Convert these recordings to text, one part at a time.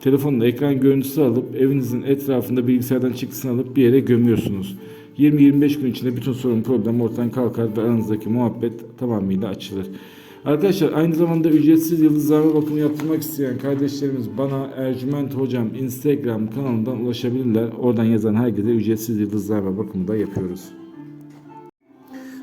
telefonla ekran görüntüsü alıp evinizin etrafında bilgisayardan çıktısını alıp bir yere gömüyorsunuz. 20-25 gün içinde bütün sorun problem ortadan kalkar ve aranızdaki muhabbet tamamıyla açılır. Arkadaşlar aynı zamanda ücretsiz yıldızlarma bakımı yaptırmak isteyen kardeşlerimiz bana Ercüment Hocam Instagram kanalından ulaşabilirler. Oradan yazan herkese ücretsiz yıldızlarma bakımı da yapıyoruz.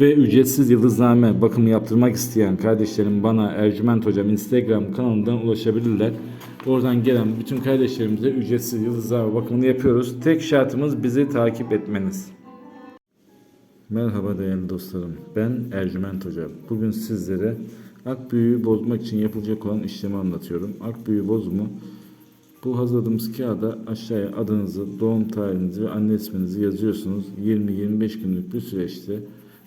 Ve ücretsiz yıldızname bakımı yaptırmak isteyen kardeşlerim bana Ercüment Hocam Instagram kanalından ulaşabilirler. Oradan gelen bütün kardeşlerimize ücretsiz yıldızname bakımını yapıyoruz. Tek şartımız bizi takip etmeniz. Merhaba değerli dostlarım. Ben Ercüment Hoca. Bugün sizlere akbüyü bozmak için yapılacak olan işlemi anlatıyorum. Akbüyü bozumu bu hazırladığımız kağıda aşağıya adınızı, doğum tarihinizi ve anne isminizi yazıyorsunuz. 20-25 günlük bir süreçte